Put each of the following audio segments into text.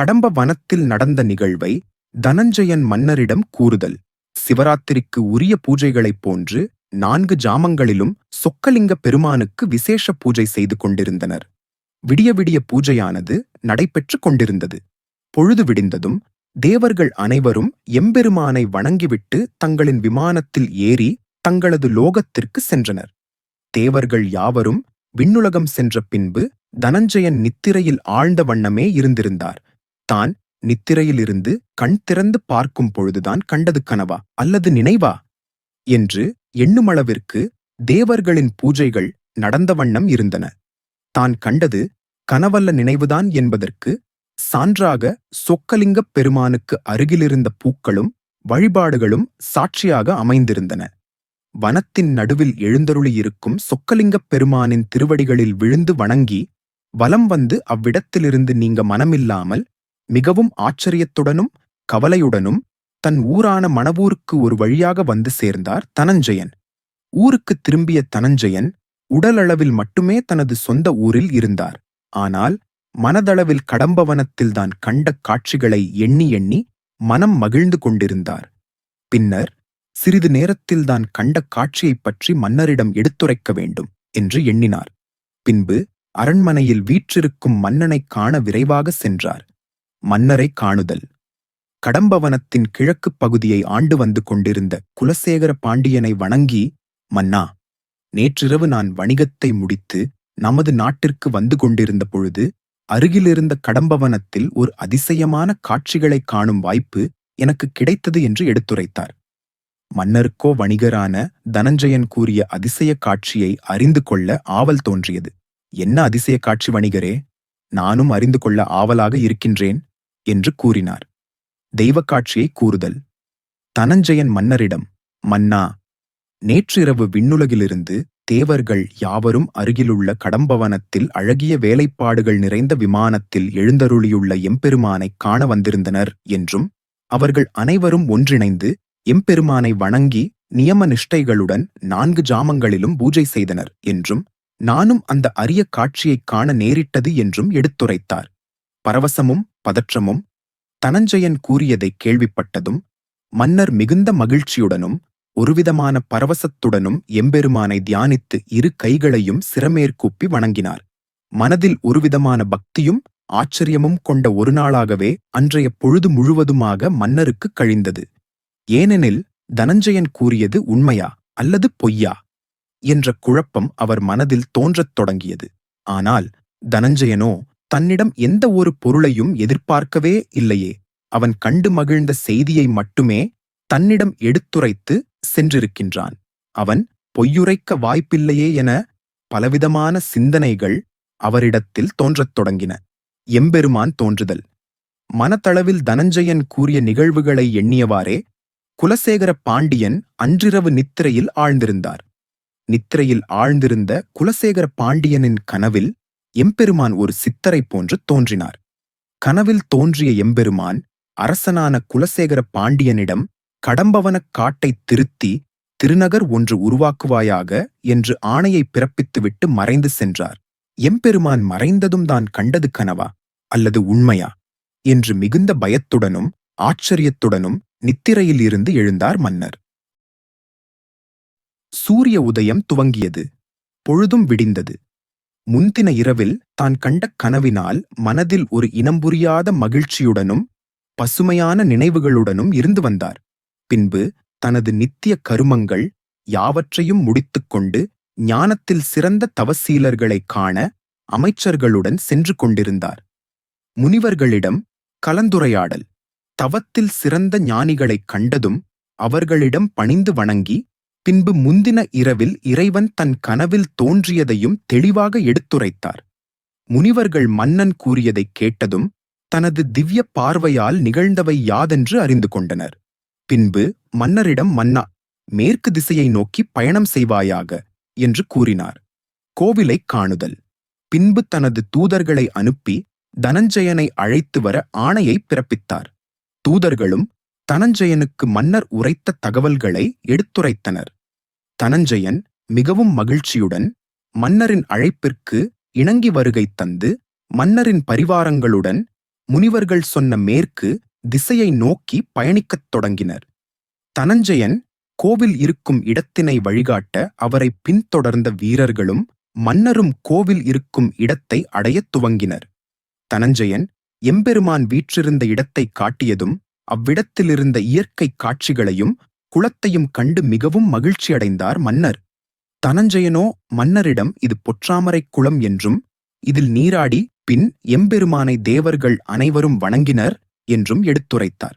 கடம்ப வனத்தில் நடந்த நிகழ்வை தனஞ்சயன் மன்னரிடம் கூறுதல். சிவராத்திரிக்கு உரிய பூஜைகளைப் போன்று நான்கு ஜாமங்களிலும் சொக்கலிங்க பெருமானுக்கு விசேஷ பூஜை செய்து கொண்டிருந்தனர். விடிய விடிய பூஜையானது நடைபெற்றுக் கொண்டிருந்தது. பொழுது விடிந்ததும் தேவர்கள் அனைவரும் எம்பெருமானை வணங்கிவிட்டு தங்களின் விமானத்தில் ஏறி தங்களது லோகத்திற்கு சென்றனர். தேவர்கள் யாவரும் விண்ணுலகம் சென்ற பின்பு தனஞ்சயன் நித்திரையில் ஆழ்ந்த வண்ணமே இருந்திருந்தார். தான் நித்திரையிலிருந்து கண் திறந்து பார்க்கும் பொழுதுதான் கண்டது கனவா அல்லது நினைவா? என்று எண்ணுமளவிற்கு தேவர்களின் பூஜைகள் நடந்த வண்ணம் இருந்தன. தான் கண்டது கனவல்ல நினைவுதான் என்பதற்கு சான்றாக சொக்கலிங்கப் பெருமானுக்கு அருகிலிருந்த பூக்களும் வழிபாடுகளும் சாட்சியாக அமைந்திருந்தன. வனத்தின் நடுவில் எழுந்தருளியிருக்கும் சொக்கலிங்கப் பெருமானின் திருவடிகளில் விழுந்து வணங்கி வலம் வந்து அவ்விடத்திலிருந்து நீங்க மனமில்லாமல் மிகவும் ஆச்சரியத்துடனும் கவலையுடனும் தன் ஊரான மணவூருக்கு ஒரு வழியாக வந்து சேர்ந்தார் தனஞ்சயன். ஊருக்குத் திரும்பிய தனஞ்சயன் உடலளவில் மட்டுமே தனது சொந்த ஊரில் இருந்தார். ஆனால் மனதளவில் கடம்பவனத்தில் தான் கண்ட காட்சிகளை எண்ணி எண்ணி மனம் மகிழ்ந்து கொண்டிருந்தார். பின்னர் சிறிது நேரத்தில் தான் கண்ட காட்சியைப் பற்றி மன்னரிடம் எடுத்துரைக்க வேண்டும் என்று எண்ணினார். பின்பு அரண்மனையில் வீற்றிருக்கும் மன்னனைக் காண விரைவாக சென்றார். மன்னரை காணுதல். கடம்பவனத்தின் கிழக்குப் பகுதியை ஆண்டு வந்து கொண்டிருந்த குலசேகர பாண்டியனை வணங்கி மன்னா நேற்றிரவு நான் வணிகத்தை முடித்து நமது நாட்டிற்கு வந்து கொண்டிருந்த பொழுது அருகிலிருந்த கடம்பவனத்தில் ஒரு அதிசயமான காட்சிகளைக் காணும் வாய்ப்பு எனக்கு கிடைத்தது என்று எடுத்துரைத்தார். மன்னருக்கோ வணிகரான தனஞ்சயன் கூறிய அதிசய காட்சியை அறிந்து கொள்ள ஆவல் தோன்றியது. என்ன அதிசய காட்சி வணிகரே? நானும் அறிந்து கொள்ள ஆவலாக இருக்கின்றேன். என்று கூறினார். தெய்வக்காட்சியை கூறுதல். தனஞ்சயன் மன்னரிடம் மன்னா நேற்றிரவு விண்ணுலகிலிருந்து தேவர்கள் யாவரும் அருகிலுள்ள கடம்பவனத்தில் அழகிய வேலைப்பாடுகள் நிறைந்த விமானத்தில் எழுந்தருளியுள்ள எம்பெருமானைக் காண வந்திருந்தனர் என்றும் அவர்கள் அனைவரும் ஒன்றிணைந்து எம்பெருமானை வணங்கி நியம நிஷ்டைகளுடன் நான்கு ஜாமங்களிலும் பூஜை செய்தனர் என்றும் நானும் அந்த அரிய காட்சியைக் காண நேரிட்டது என்றும் எடுத்துரைத்தார். பரவசமும் பதற்றமும் தனஞ்சயன் கூறியதைக் கேள்விப்பட்டதும் மன்னர் மிகுந்த மகிழ்ச்சியுடனும் ஒருவிதமான பரவசத்துடனும் எம்பெருமானை தியானித்து இரு கைகளையும் சிறமேற்கூப்பி வணங்கினார். மனதில் ஒருவிதமான பக்தியும் ஆச்சரியமும் கொண்ட ஒரு நாளாகவே அன்றைய பொழுது முழுவதுமாக மன்னருக்கு கழிந்தது. ஏனெனில் தனஞ்சயன் கூறியது உண்மையா அல்லது பொய்யா என்ற குழப்பம் அவர் மனதில் தோன்றத் தொடங்கியது. ஆனால் தனஞ்சயனோ தன்னிடம் எந்த ஒரு பொருளையும் எதிர்பார்க்கவே இல்லையே. அவன் கண்டு மகிழ்ந்த செய்தியை மட்டுமே தன்னிடம் எடுத்துரைத்து சென்றிருக்கின்றான். அவன் பொய்யுரைக்க வாய்ப்பில்லையே என பலவிதமான சிந்தனைகள் அவரிடத்தில் தோன்றத் தொடங்கின. எம்பெருமான் தோன்றுதல். மனத்தளவில் தனஞ்சயன் கூறிய நிகழ்வுகளை எண்ணியவாறே குலசேகர பாண்டியன் அன்றிரவு நித்திரையில் ஆழ்ந்திருந்தார். நித்திரையில் ஆழ்ந்திருந்த குலசேகர பாண்டியனின் கனவில் எம்பெருமான் ஒரு சித்தரை போன்று தோன்றினார். கனவில் தோன்றிய எம்பெருமான் அரசனான குலசேகர பாண்டியனிடம் கடம்பவனக் காட்டைத் திருத்தி திருநகர் ஒன்று உருவாக்குவாயாக என்று ஆணையை பிறப்பித்துவிட்டு மறைந்து சென்றார். எம்பெருமான் மறைந்ததும் தான் கண்டது கனவா? அல்லது உண்மையா? என்று மிகுந்த பயத்துடனும் ஆச்சரியத்துடனும் நித்திரையில் இருந்து எழுந்தார் மன்னர். சூரிய உதயம் துவங்கியது. பொழுதும் விடிந்தது. முன்தின இரவில் தான் கண்ட கனவினால் மனதில் ஒரு இனம் புரியாத மகிழ்ச்சியுடனும் பசுமையான நினைவுகளுடனும் இருந்து வந்தார். பின்பு தனது நித்திய கருமங்கள் யாவற்றையும் முடித்துக்கொண்டு ஞானத்தில் சிறந்த தவசீலர்களைக் காண அமைச்சர்களுடன் சென்று கொண்டிருந்தார். முனிவர்களிடம் கலந்துரையாடல் தவத்தில் சிறந்த ஞானிகளைக் கண்டதும் அவர்களிடம் பணிந்து வணங்கி பின்பு முந்தின இரவில் இறைவன் தன் கனவில் தோன்றியதையும் தெளிவாக எடுத்துரைத்தார். முனிவர்கள் மன்னன் கூறியதைக் கேட்டதும் தனது திவ்ய பார்வையால் நிகழ்ந்தவை யாதென்று அறிந்து கொண்டனர். பின்பு மன்னரிடம் மன்னா மேற்கு திசையை நோக்கி பயணம் செய்வாயாக என்று கூறினார். கோவிலைக் காணுதல். பின்பு தனது தூதர்களை அனுப்பி தனஞ்சயனை அழைத்து வர ஆணையை பிறப்பித்தார். தூதர்களும் தனஞ்சயனுக்கு மன்னர் உரைத்த தகவல்களை எடுத்துரைத்தனர். தனஞ்சயன் மிகவும் மகிழ்ச்சியுடன் மன்னரின் அழைப்பிற்கு இணங்கி வருகை தந்து மன்னரின் பரிவாரங்களுடன் முனிவர்கள் சொன்ன மேற்கு திசையை நோக்கி பயணிக்கத் தொடங்கினர். தனஞ்சயன் கோவில் இருக்கும் இடத்தினை வழிகாட்ட அவரை பின்தொடர்ந்த வீரர்களும் மன்னரும் கோவில் இருக்கும் இடத்தை அடையத் துவங்கினர். தனஞ்சயன் எம்பெருமான் வீற்றிருந்த இடத்தை காட்டியதும் அவ்விடத்திலிருந்த இயற்கை காட்சிகளையும் குளத்தையும் கண்டு மிகவும் மகிழ்ச்சியடைந்தார் மன்னர். தனஞ்சயனோ மன்னரிடம் இது பொற்றாமரைக் குளம் என்றும் இதில் நீராடி பின் எம்பெருமானை தேவர்கள் அனைவரும் வணங்கினர் என்றும் எடுத்துரைத்தார்.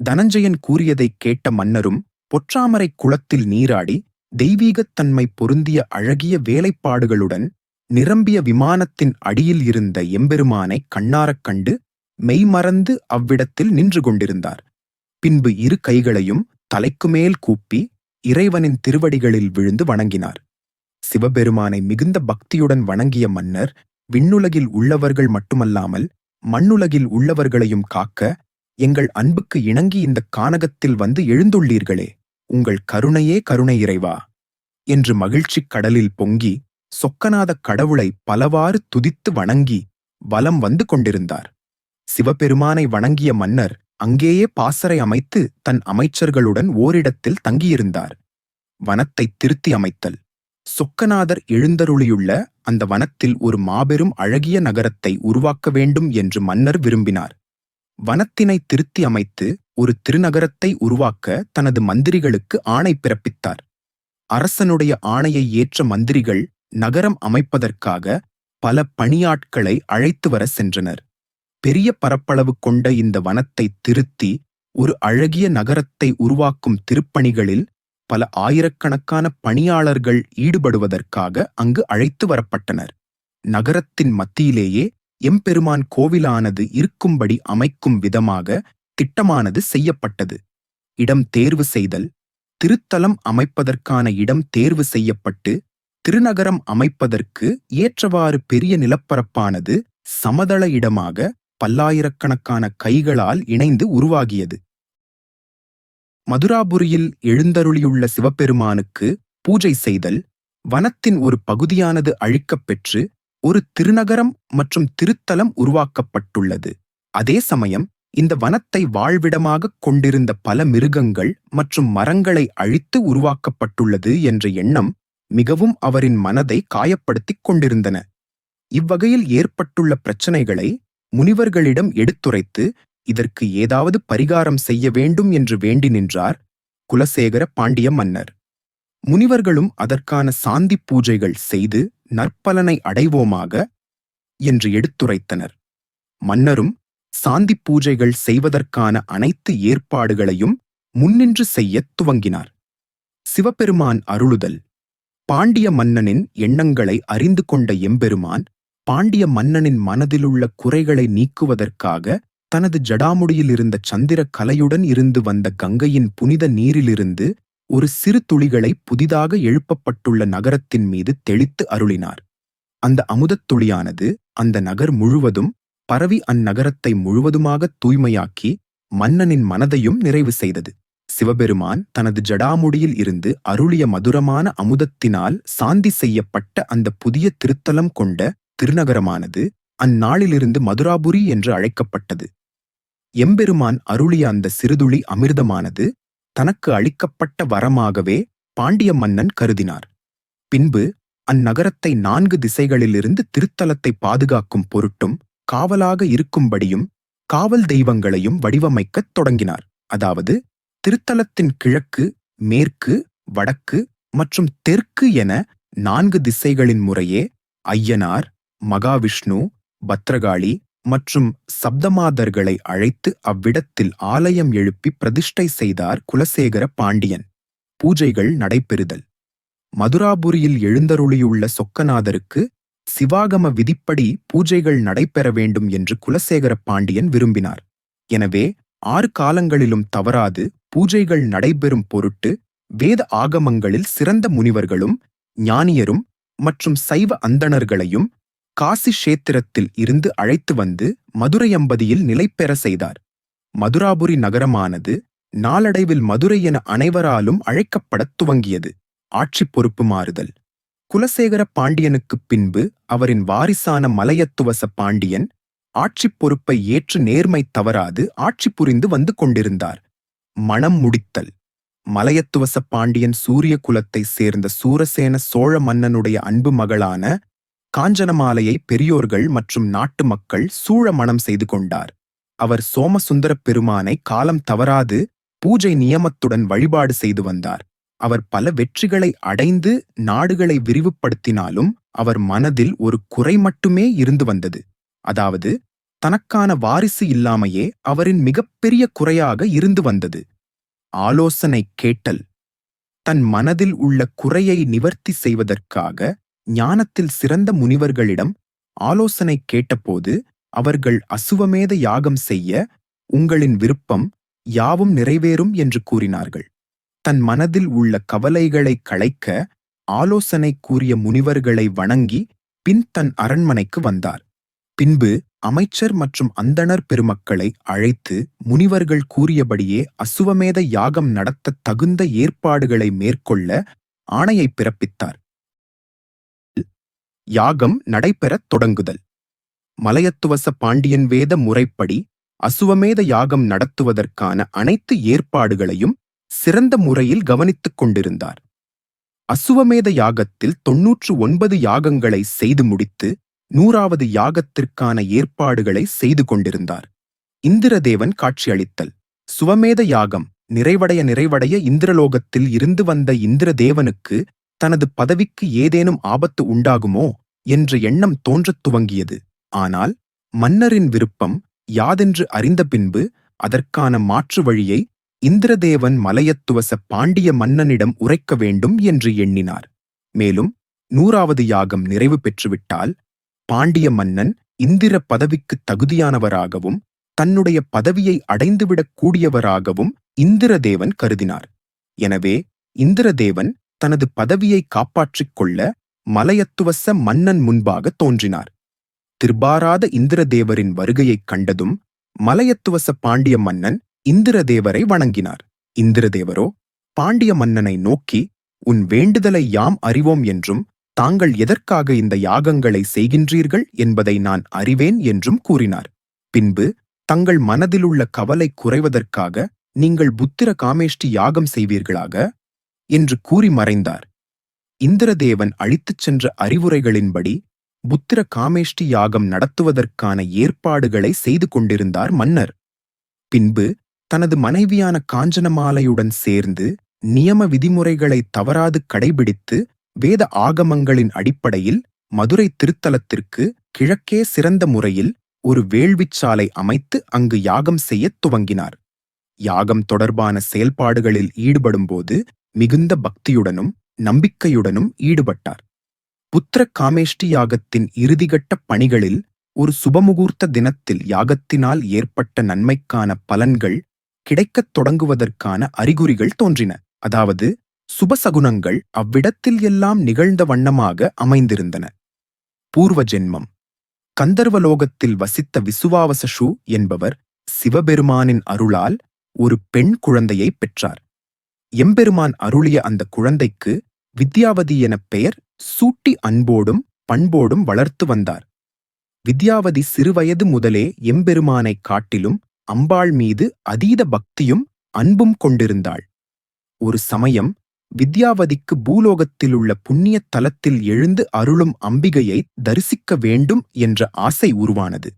தனஞ்சயன் கூறியதைக் கேட்ட மன்னரும் பொற்றாமரைக் குளத்தில் நீராடி தெய்வீகத் தன்மை பொருந்திய அழகிய வேலைப்பாடுகளுடன் நிரம்பிய விமானத்தின் அடியில் இருந்த எம்பெருமானை கண்ணாரக் கண்டு மெய்மறந்து அவ்விடத்தில் நின்று கொண்டிருந்தார் பின்பு இரு கைகளையும் தலைக்கு மேல் கூப்பி இறைவனின் திருவடிகளில் விழுந்து வணங்கினார். சிவபெருமானை மிகுந்த பக்தியுடன் வணங்கிய மன்னர் விண்ணுலகில் உள்ளவர்கள் மட்டுமல்லாமல் மண்ணுலகில் உள்ளவர்களையும் காக்க எங்கள் அன்புக்கு இணங்கி இந்த கானகத்தில் வந்து எழுந்துள்ளீர்களே உங்கள் கருணையே கருணை இறைவா என்று மகிழ்ச்சிக் கடலில் பொங்கி சொக்கநாத கடவுளை பலவாறு துதித்து வணங்கி வலம் வந்து கொண்டிருந்தார். சிவபெருமானை வணங்கிய மன்னர் அங்கேயே பாசறை அமைத்து தன் அமைச்சர்களுடன் ஓரிடத்தில் தங்கியிருந்தார். வனத்தை திருத்தி அமைத்தல். சொக்கநாதர் எழுந்தருளியுள்ள அந்த வனத்தில் ஒரு மாபெரும் அழகிய நகரத்தை உருவாக்க வேண்டும் என்று மன்னர் விரும்பினார். வனத்தினை திருத்தி அமைத்து ஒரு திருநகரத்தை உருவாக்க தனது மந்திரிகளுக்கு ஆணை பிறப்பித்தார். அரசனுடைய ஆணையை ஏற்ற மந்திரிகள் நகரம் அமைப்பதற்காக பல பணியாட்களை அழைத்து வர சென்றனர். பெரிய பரப்பளவு கொண்ட இந்த வனத்தை திருத்தி ஒரு அழகிய நகரத்தை உருவாக்கும் திருப்பணிகளில் பல ஆயிரக்கணக்கான பணியாளர்கள் ஈடுபடுவதற்காக அங்கு அழைத்து வரப்பட்டனர். நகரத்தின் மத்தியிலேயே எம்பெருமான் கோவிலானது இருக்கும்படி அமைக்கும் விதமாக திட்டமானது செய்யப்பட்டது. இடம் தேர்வு செய்தல் திருத்தலம் அமைப்பதற்கான இடம் தேர்வு செய்யப்பட்டு திருநகரம் அமைப்பதற்கு ஏற்றவாறு பெரிய நிலப்பரப்பானது சமதள இடமாக பல்லாயிரக்கணக்கான கைகளால் இணைந்து உருவாகியது. மதுராபுரியில் எழுந்தருளியுள்ள சிவபெருமானுக்கு பூஜை செய்தல் வனத்தின் ஒரு பகுதியானது அழிக்கப் பெற்று ஒரு திருநகரம் மற்றும் திருத்தலம் உருவாக்கப்பட்டுள்ளது. அதே சமயம் இந்த வனத்தை வாழ்விடமாகக் கொண்டிருந்த பல மிருகங்கள் மற்றும் மரங்களை அழித்து உருவாக்கப்பட்டுள்ளது என்ற எண்ணம் மிகவும் அவரின் மனதை காயப்படுத்திக் கொண்டிருந்தன. இவ்வகையில் ஏற்பட்டுள்ள பிரச்சனைகளை முனிவர்களிடம் எடுத்துரைத்து இதற்கு ஏதாவது பரிகாரம் செய்ய வேண்டும் என்று வேண்டி நின்றார் குலசேகர பாண்டிய மன்னர். முனிவர்களும் அதற்கான சாந்தி பூஜைகள் செய்து நற்பலனை அடைவோமாக என்று எடுத்துரைத்தனர். மன்னரும் சாந்தி பூஜைகள் செய்வதற்கான அனைத்து ஏற்பாடுகளையும் முன்னின்று செய்யத் துவங்கினார். சிவபெருமான் அருளுதல். பாண்டிய மன்னனின் எண்ணங்களை அறிந்து கொண்ட எம்பெருமான் பாண்டிய மன்னனின் மனதிலுள்ள குறைகளை நீக்குவதற்காக தனது ஜடாமுடியில் இருந்த சந்திர கலையுடன் இருந்து வந்த கங்கையின் புனித நீரிலிருந்து ஒரு சிறு துளிகளை புதிதாக எழுப்பப்பட்டுள்ள நகரத்தின் மீது தெளித்து அருளினார். அந்த அமுதத் துளியானது அந்த நகர் முழுவதும் பரவி அந்நகரத்தை முழுவதுமாக தூய்மையாக்கி மன்னனின் மனதையும் நிறைவு செய்தது. சிவபெருமான் தனது ஜடாமுடியில் இருந்து அருளிய மதுரமான அமுதத்தினால் சாந்தி செய்யப்பட்ட அந்த புதிய திருத்தலம் கொண்ட திருநகரமானது அந்நாளிலிருந்து மதுராபுரி என்று அழைக்கப்பட்டது. எம்பெருமான் அருளிய அந்த சிறுதுளி அமிர்தமானது தனக்கு அளிக்கப்பட்ட வரமாகவே பாண்டிய மன்னன் கருதினார். பின்பு அந்நகரத்தை நான்கு திசைகளிலிருந்து திருத்தலத்தை பாதுகாக்கும் பொருட்டும் காவலாக இருக்கும்படியும் காவல் தெய்வங்களையும் வடிவமைக்கத் தொடங்கினார். அதாவது திருத்தலத்தின் கிழக்கு மேற்கு வடக்கு மற்றும் தெற்கு என நான்கு திசைகளின் முறையே ஐயனார் மகாவிஷ்ணு பத்ரகாளி மற்றும் சப்தமாதர்களை அழைத்து அவ்விடத்தில் ஆலயம் எழுப்பி பிரதிஷ்டை செய்தார் குலசேகர பாண்டியன். பூஜைகள் நடைபெறுதல். மதுராபுரியில் எழுந்தருளியுள்ள சொக்கநாதருக்கு சிவாகம விதிப்படி பூஜைகள் நடைபெற வேண்டும் என்று குலசேகர பாண்டியன் விரும்பினார். எனவே ஆறு காலங்களிலும் தவறாது பூஜைகள் நடைபெறும் பொருட்டு வேத ஆகமங்களில் சிறந்த முனிவர்களும் ஞானியரும் மற்றும் சைவ அந்தணர்களையும் காசி கஷேத்திரத்தில் இருந்து அழைத்து வந்து மதுரையம்பதியில் நிலைபெற செய்தார். மதுராபுரி நகரமானது நாளடைவில் மதுரை என அனைவராலும் அழைக்கப்படத் துவங்கியது. ஆட்சி பொறுப்பு மாறுதல். குலசேகர பாண்டியனுக்குப் பின்பு அவரின் வாரிசான மலையத்துவச பாண்டியன் ஆட்சிப் பொறுப்பை ஏற்று நேர்மை தவறாது ஆட்சி புரிந்து வந்து கொண்டிருந்தார். மணம் முடித்தல். மலையத்துவச பாண்டியன் சூரிய குலத்தைச் சேர்ந்த சூரசேன சோழ மன்னனுடைய அன்பு மகளான காஞ்சனமாலையை பெரியோர்கள் மற்றும் நாட்டு மக்கள் சூழ மனம் செய்து கொண்டார். அவர் சோமசுந்தரப் பெருமானை காலம் தவறாது பூஜை நியமத்துடன் வழிபாடு செய்து வந்தார். அவர் பல வெற்றிகளை அடைந்து நாடுகளை விரிவுபடுத்தினாலும் அவர் மனதில் ஒரு குறை மட்டுமே இருந்து வந்தது. அதாவது தனக்கான வாரிசு இல்லாமையே அவரின் மிகப்பெரிய குறையாக இருந்து வந்தது. ஆலோசனை கேட்டல். தன் மனதில் உள்ள குறையை நிவர்த்தி செய்வதற்காக ஞானத்தில் சிறந்த முனிவர்களிடம் ஆலோசனை கேட்டபோது அவர்கள் அசுவமேத யாகம் செய்ய உங்களின் விருப்பம் யாவும் நிறைவேறும் என்று கூறினார்கள். தன் மனதில் உள்ள கவலைகளை களைக்க ஆலோசனை கூறிய முனிவர்களை வணங்கி பின் தன் அரண்மனைக்கு வந்தார். பின்பு அமைச்சர் மற்றும் அந்தணர் பெருமக்களை அழைத்து முனிவர்கள் கூறியபடியே அசுவமேத யாகம் நடத்த தகுந்த ஏற்பாடுகளை மேற்கொள்ள ஆணையை பிறப்பித்தார். யாகம் நடைபெறத் தொடங்குதல். மலையத்துவச பாண்டியன் வேத முறைப்படி அசுவமேத யாகம் நடத்துவதற்கான அனைத்து ஏற்பாடுகளையும் சிறந்த முறையில் கவனித்துக் கொண்டிருந்தார். அசுவமேத யாகத்தில் தொன்னூற்று ஒன்பது யாகங்களை செய்து முடித்து நூறாவது யாகத்திற்கான ஏற்பாடுகளை செய்து கொண்டிருந்தார். இந்திரதேவன் காட்சியளித்தல் சுவமேத யாகம் நிறைவடைய நிறைவடைய இந்திரலோகத்தில் இருந்து வந்த இந்திரதேவனுக்கு தனது பதவிக்கு ஏதேனும் ஆபத்து உண்டாகுமோ என்ற எண்ணம் தோன்றத் துவங்கியது. ஆனால் மன்னரின் விருப்பம் யாதென்று அறிந்த பின்பு அதற்கான மாற்று வழியை இந்திரதேவன் மலையத்துவச பாண்டிய மன்னனிடம் உரைக்க வேண்டும் என்று எண்ணினார். மேலும் நூறாவது யாகம் நிறைவு பெற்றுவிட்டால் பாண்டிய மன்னன் இந்திர பதவிக்கு தகுதியானவராகவும் தன்னுடைய பதவியை அடைந்துவிடக் கூடியவராகவும் இந்திரதேவன் கருதினார். எனவே இந்திரதேவன் தனது பதவியை காப்பாற்றிக் கொள்ள மலையத்துவச மன்னன் முன்பாக தோன்றினார். திருபாராத இந்திரதேவரின் வருகையைக் கண்டதும் மலையத்துவச பாண்டிய மன்னன் இந்திரதேவரை வணங்கினார். இந்திரதேவரோ பாண்டிய மன்னனை நோக்கி உன் வேண்டுதலை யாம் அறிவோம் என்றும் தாங்கள் எதற்காக இந்த யாகங்களை செய்கின்றீர்கள் என்பதை நான் அறிவேன் என்றும் கூறினார். பின்பு தங்கள் மனதிலுள்ள கவலை குறைவதற்காக நீங்கள் புத்திர காமேஷ்டி யாகம் செய்வீர்களாக? என்று கூறி மறைந்தார். இந்திரதேவன் அழித்துச் சென்ற அறிவுரைகளின்படி புத்திர காமேஷ்டி யாகம் நடத்துவதற்கான ஏற்பாடுகளை செய்து கொண்டிருந்தார் மன்னர். பின்பு தனது மனைவியான காஞ்சனமாலையுடன் சேர்ந்து நியம விதிமுறைகளை தவறாது கடைபிடித்து வேத ஆகமங்களின் அடிப்படையில் மதுரை திருத்தலத்திற்கு கிழக்கே சிறந்த முறையில் ஒரு வேள்விச்சாலை அமைத்து அங்கு யாகம் செய்யத் துவங்கினார். யாகம் தொடர்பான செயல்பாடுகளில் ஈடுபடும்போது மிகுந்த பக்தியுடனும் நம்பிக்கையுடனும் ஈடுபட்டார். புத்திர காமேஷ்டி யாகத்தின் இறுதிகட்ட பணிகளில் ஒரு சுபமுகூர்த்த தினத்தில் யாகத்தினால் ஏற்பட்ட நன்மைக்கான பலன்கள் கிடைக்கத் தொடங்குவதற்கான அறிகுறிகள் தோன்றின. அதாவது சுபசகுனங்கள் அவ்விடத்தில் எல்லாம் நிகழ்ந்த வண்ணமாக அமைந்திருந்தன. பூர்வ ஜென்மம். கந்தர்வலோகத்தில் வசித்த விசுவாவசஷு என்பவர் சிவபெருமானின் அருளால் ஒரு பெண் குழந்தையை பெற்றார். எம்பெருமான் அருளிய அந்த குழந்தைக்கு வித்யாவதி எனப் பெயர் சூட்டி அன்போடும் பண்போடும் வளர்த்து வந்தார். வித்யாவதி சிறுவயது முதலே எம்பெருமானைக் காட்டிலும் அம்பாள் மீது அதீத பக்தியும் அன்பும் கொண்டிருந்தாள். ஒரு சமயம் வித்யாவதிக்கு பூலோகத்திலுள்ள புண்ணிய தலத்தில் எழுந்து அருளும் அம்பிகையை தரிசிக்க வேண்டும் என்ற ஆசை உருவானது.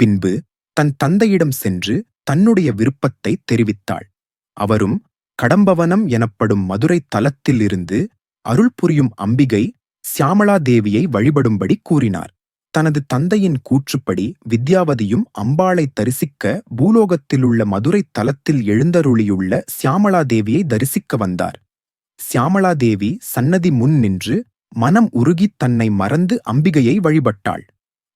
பின்பு தன் தந்தையிடம் சென்று தன்னுடைய விருப்பத்தை தெரிவித்தாள். அவரும் கடம்பவனம் எனப்படும் மதுரை தலத்திலிருந்து அருள் புரியும் அம்பிகை சியாமளா தேவியை வழிபடும்படி கூறினார். தனது தந்தையின் கூற்றுப்படி வித்யாவதியும் அம்பாளை தரிசிக்க பூலோகத்திலுள்ள மதுரை தலத்தில் எழுந்தருளியுள்ள சியாமளா தேவியை தரிசிக்க வந்தார். சியாமளா தேவி சன்னதி முன் நின்று மனம் உருகித் தன்னை மறந்து அம்பிகையை வழிபட்டாள்.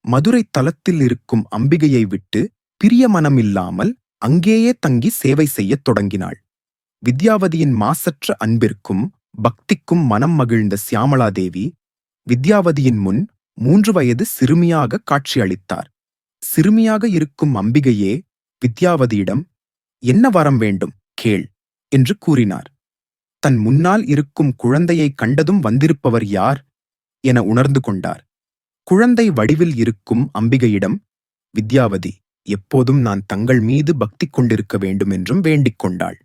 மதுரை தலத்தில் இருக்கும் அம்பிகையை விட்டு பிரிய மனமில்லாமல் அங்கேயே தங்கி சேவை செய்யத் தொடங்கினாள். வித்யாவதியின் மாசற்ற அன்பிற்கும் பக்திக்கும் மனம் மகிழ்ந்த சியாமளாதேவி வித்யாவதியின் முன் மூன்று வயது சிறுமியாக காட்சியளித்தார். சிறுமியாக இருக்கும் அம்பிகையே வித்யாவதியிடம் என்ன வரம் வேண்டும்? கேள் என்று கூறினார். தன் முன்னால் இருக்கும் குழந்தையை கண்டதும் வந்திருப்பவர் யார்? என உணர்ந்து கொண்டார். குழந்தை வடிவில் இருக்கும் அம்பிகையிடம் வித்யாவதி எப்போதும் நான் தங்கள் மீது பக்தி கொண்டிருக்க வேண்டும் என்றும் வேண்டிக் கொண்டாள்.